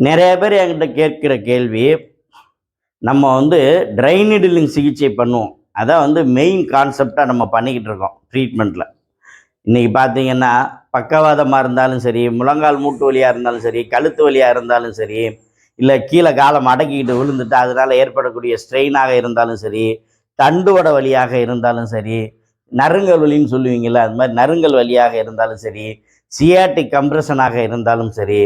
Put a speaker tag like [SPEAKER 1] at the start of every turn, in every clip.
[SPEAKER 1] நிறைய பேர் என்கிட்ட கேட்கிற கேள்வி நம்ம வந்து ட்ரைனிடிலிங் சிகிச்சை பண்ணுவோம். அதான் வந்து மெயின் கான்செப்டாக நம்ம பண்ணிக்கிட்டு இருக்கோம் ட்ரீட்மெண்ட்டில் இன்றைக்கி பார்த்தீங்கன்னா பக்கவாதமாக இருந்தாலும் சரி முழங்கால் மூட்டு வலியாக இருந்தாலும் சரி கழுத்து வலியாக இருந்தாலும் சரி இல்லை கீழே காலம் அடக்கிக்கிட்டு விழுந்துட்டு அதனால் ஏற்படக்கூடிய ஸ்ட்ரெயினாக இருந்தாலும் சரி தண்டுவட வலியாக இருந்தாலும் சரி நறுங்கல் வலின்னு சொல்லுவீங்கள்ல அது மாதிரி நறுங்கல் வழியாக இருந்தாலும் சரி சியாட்டிக் கம்ப்ரெஷனாக இருந்தாலும் சரி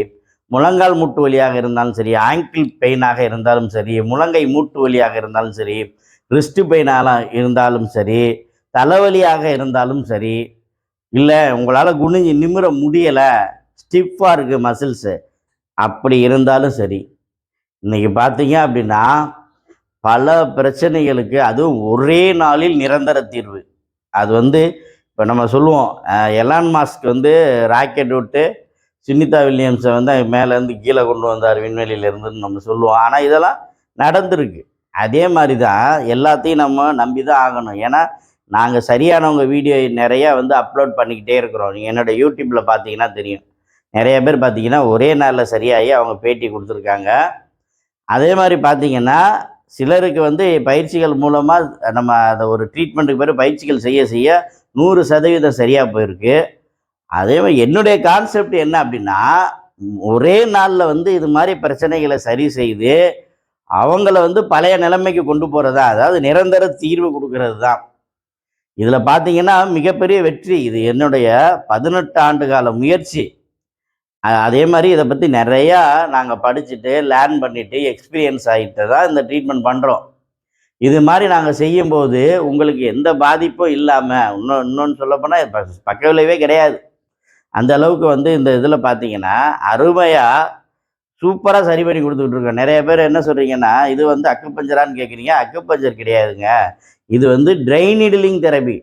[SPEAKER 1] முழங்கால் மூட்டு வலியாக இருந்தாலும் சரி ஆங்கிள் பெயினாக இருந்தாலும் சரி முழங்கை மூட்டு வலியாக இருந்தாலும் சரி ரிஸ்ட் பெயினாக இருந்தாலும் சரி தலைவலியாக இருந்தாலும் சரி இல்லை உங்களால் குனிஞ்சு நிமிர முடியலை ஸ்டிஃபாக இருக்குது மசில்ஸு அப்படி இருந்தாலும் சரி. இன்றைக்கி பார்த்தீங்க அப்படின்னா பல பிரச்சனைகளுக்கு அதுவும் ஒரே நாளில் நிரந்தர தீர்வு. அது வந்து இப்போ நம்ம சொல்லுவோம் எலான் மாஸ்க் வந்து ராக்கெட் விட்டு சுனிதா வில்லியம்ஸை வந்து மேலேருந்து கீழே கொண்டு வந்தார் விண்வெளியிலேருந்துன்னு நம்ம சொல்லுவோம். ஆனால் இதெல்லாம் நடந்திருக்கு. அதே மாதிரி தான் எல்லாத்தையும் நம்ம நம்பி தான் ஆகணும். ஏன்னா நாங்கள் சரியானவங்க வீடியோ நிறையா வந்து அப்லோட் பண்ணிக்கிட்டே இருக்கிறோம். நீங்கள் என்னோட யூடியூப்பில் பார்த்தீங்கன்னா தெரியும். நிறைய பேர் பார்த்தீங்கன்னா ஒரே நாளில் சரியாகி அவங்க பேட்டி கொடுத்துருக்காங்க. அதே மாதிரி பார்த்தீங்கன்னா சிலருக்கு வந்து பயிற்சிகள் மூலமாக நம்ம அதை ஒரு ட்ரீட்மெண்ட்டுக்கு பிறகு பயிற்சிகள் செய்ய செய்ய நூறு சதவீதம் சரியாக போயிருக்கு. அதே மாதிரி என்னுடைய கான்செப்ட் என்ன அப்படின்னா ஒரே நாளில் வந்து இது மாதிரி பிரச்சனைகளை சரி செய்து அவங்கள வந்து பழைய நிலைமைக்கு கொண்டு போகிறதா அதாவது நிரந்தர தீர்வு கொடுக்கறது தான். இதில் பார்த்தீங்கன்னா மிகப்பெரிய வெற்றி. இது என்னுடைய பதினெட்டு ஆண்டு கால முயற்சி. அதே மாதிரி இதை பற்றி நிறையா நாங்கள் படிச்சுட்டு லேர்ன் பண்ணிட்டு எக்ஸ்பீரியன்ஸ் ஆகிட்டு தான் இந்த ட்ரீட்மெண்ட் பண்ணுறோம் இது மாதிரி நாங்கள் செய்யும்போது உங்களுக்கு எந்த பாதிப்பும் இல்லாமல் இன்னும் இன்னொன்று சொல்லப்போனால் பக்க விளைவே கிடையாது. அந்த அளவுக்கு வந்து இந்த இதில் பார்த்தீங்கன்னா அருமையாக சூப்பராக சரி பண்ணி கொடுத்துக்கிட்டு இருக்கோம் நிறைய பேர் என்ன சொல்கிறீங்கன்னா இது வந்து அக்குப்பஞ்சரான்னு கேட்குறீங்க அக்குப்பஞ்சர் கிடையாதுங்க. இது வந்து ட்ரைனிடிலிங் தெரபி.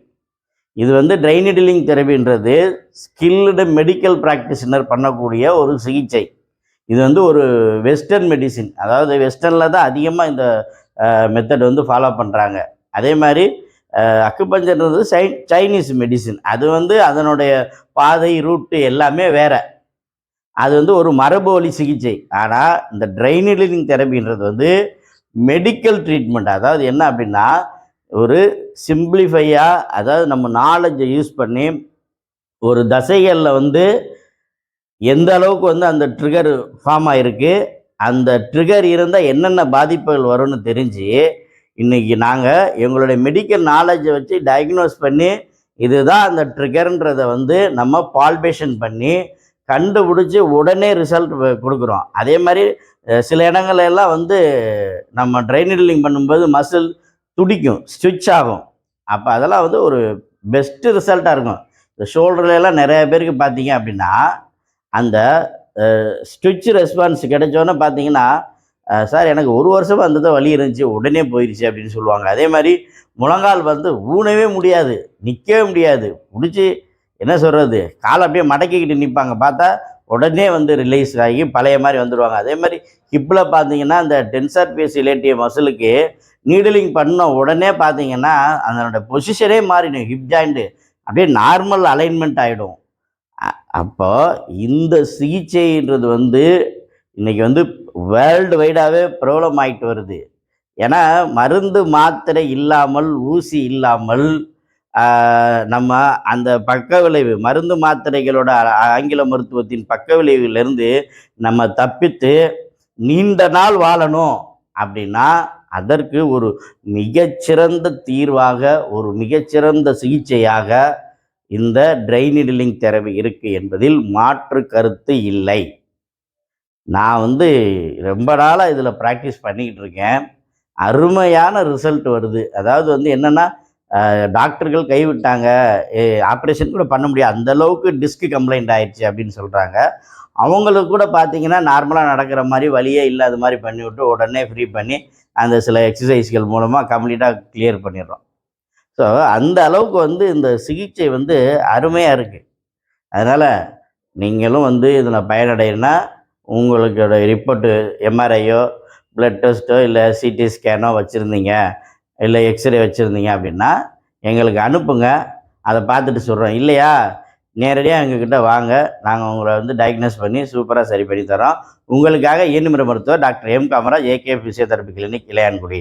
[SPEAKER 1] இது வந்து ட்ரைனிடிலிங் தெரபின்றது ஸ்கில்டு மெடிக்கல் ப்ராக்டிஷனர் பண்ணக்கூடிய ஒரு சிகிச்சை. இது வந்து ஒரு வெஸ்டர்ன் மெடிசின். அதாவது வெஸ்டர்னில் தான் அதிகமாக இந்த மெத்தட் வந்து ஃபாலோ பண்ணுறாங்க அதே மாதிரி அக்குபஞ்சர்ன்றது சை சைனீஸ் மெடிசின். அது வந்து அதனுடைய பாதை ரூட்டு எல்லாமே வேற. அது வந்து ஒரு மரபு சிகிச்சை. ஆனால் இந்த ட்ரைனிலிங் தெரபின்றது வந்து மெடிக்கல் ட்ரீட்மெண்ட். அதாவது என்ன அப்படின்னா ஒரு சிம்பிளிஃபையாக அதாவது நம்ம நாலேஜை யூஸ் பண்ணி ஒரு தசைகளில் வந்து எந்த அளவுக்கு வந்து அந்த ட்ரிகர் ஃபார்ம் ஆகிருக்கு அந்த ட்ரிகர் இருந்தால் என்னென்ன பாதிப்புகள் வரும்னு தெரிஞ்சு இன்னைக்கு நாங்கள் எங்களுடைய மெடிக்கல் நாலேஜை வச்சு டயக்னோஸ் பண்ணி இதுதான் அந்த ட்ரிகர்ன்றதை வந்து நம்ம பால்பேஷன் பண்ணி கண்டுபிடிச்சி உடனே ரிசல்ட் கொடுக்குறோம். அதே மாதிரி சில இடங்கள்ல எல்லாம் வந்து நம்ம ட்ரைனிலிங் பண்ணும்போது மசில் துடிக்கும் ஸ்விட்ச் ஆகும். அப்போ அதெல்லாம் வந்து ஒரு பெஸ்ட்டு ரிசல்ட்டாக இருக்கும். இந்த ஷோல்டர்லாம் எல்லாம் நிறைய பேருக்கு பார்த்தீங்க அப்படின்னா அந்த ஸ்டிச் ரெஸ்பான்ஸ் கிடைச்சோன்னே பார்த்தீங்கன்னா சார் எனக்கு ஒரு வருஷமாக அந்த தான் வலி இருந்துச்சு உடனே போயிடுச்சு அப்படின்னு சொல்லுவாங்க. அதே மாதிரி முழங்கால் வந்து ஊனவே முடியாது நிற்கவே முடியாது. பிடிச்சி என்ன சொல்கிறது காலை அப்படியே மடக்கிக்கிட்டு நிற்பாங்க பார்த்தா உடனே வந்து ரிலீஸ் ஆகி பழைய மாதிரி வந்துடுவாங்க அதே மாதிரி ஹிப்பில் பார்த்தீங்கன்னா அந்த டென்சர் பேஸ் இலேட்டிய மசிலுக்கு நீடலிங் பண்ண உடனே பார்த்தீங்கன்னா அதனோட பொசிஷனே மாறிடும். ஹிப் ஜாயிண்ட்டு அப்படியே நார்மல் அலைன்மெண்ட் ஆகிடும் அப்போ இந்த சிகிச்சைன்றது வந்து இன்றைக்கி வந்து வேர்ல்டு வைடாகவே பிரபலம் ஆகிட்டு வருது. ஏன்னா மருந்து மாத்திரை இல்லாமல் ஊசி இல்லாமல் நம்ம அந்த பக்க விளைவு மருந்து மாத்திரைகளோட ஆங்கில மருத்துவத்தின் பக்க விளைவுலேருந்து நம்ம தப்பித்து நீண்ட நாள் வாழணும் அப்படின்னா அதற்கு ஒரு மிகச்சிறந்த தீர்வாக ஒரு மிகச்சிறந்த சிகிச்சையாக இந்த ட்ரைனிடிலிங் தெரபி இருக்குது என்பதில் மாற்று கருத்து இல்லை. நான் வந்து ரொம்ப நாளாக இதில் ப்ராக்டிஸ் பண்ணிக்கிட்டு இருக்கேன் அருமையான ரிசல்ட் வருது. அதாவது வந்து என்னென்னா டாக்டர்கள் கைவிட்டாங்க. ஆப்ரேஷன் கூட பண்ண முடியாது. அந்த அளவுக்கு டிஸ்க் கம்ப்ளைண்ட் ஆயிடுச்சு அப்படின்னு சொல்கிறாங்க அவங்களுக்கு கூட பார்த்தீங்கன்னா நார்மலாக நடக்கிற மாதிரி வழியே இல்லாத மாதிரி பண்ணிவிட்டு உடனே ஃப்ரீ பண்ணி அந்த சில எக்ஸசைஸ்கள் மூலமாக கம்ப்ளீட்டாக கிளியர் பண்ணிடுறோம். ஸோ அந்த அளவுக்கு வந்து இந்த சிகிச்சை வந்து அருமையாக இருக்குது அதனால் நீங்களும் வந்து இதில் பயனடையினா உங்களுக்கோட ரிப்போர்ட்டு எம்ஆர்ஐயோ பிளட் டெஸ்ட்டோ இல்லை சிடி ஸ்கேனோ வச்சுருந்தீங்க இல்லை எக்ஸ்ரே வச்சுருந்தீங்க அப்படின்னா எங்களுக்கு அனுப்புங்க. அதை பார்த்துட்டு சொல்கிறோம் இல்லையா? நேரடியாக எங்ககிட்ட வாங்க. நாங்கள் உங்களை வந்து டயக்னோஸ் பண்ணி சூப்பராக சரி பண்ணி தரோம். உங்களுக்காக இயன்முறை மருத்துவர் doctor M Kamaraj AK physiotherapy clinic Ilayangudi.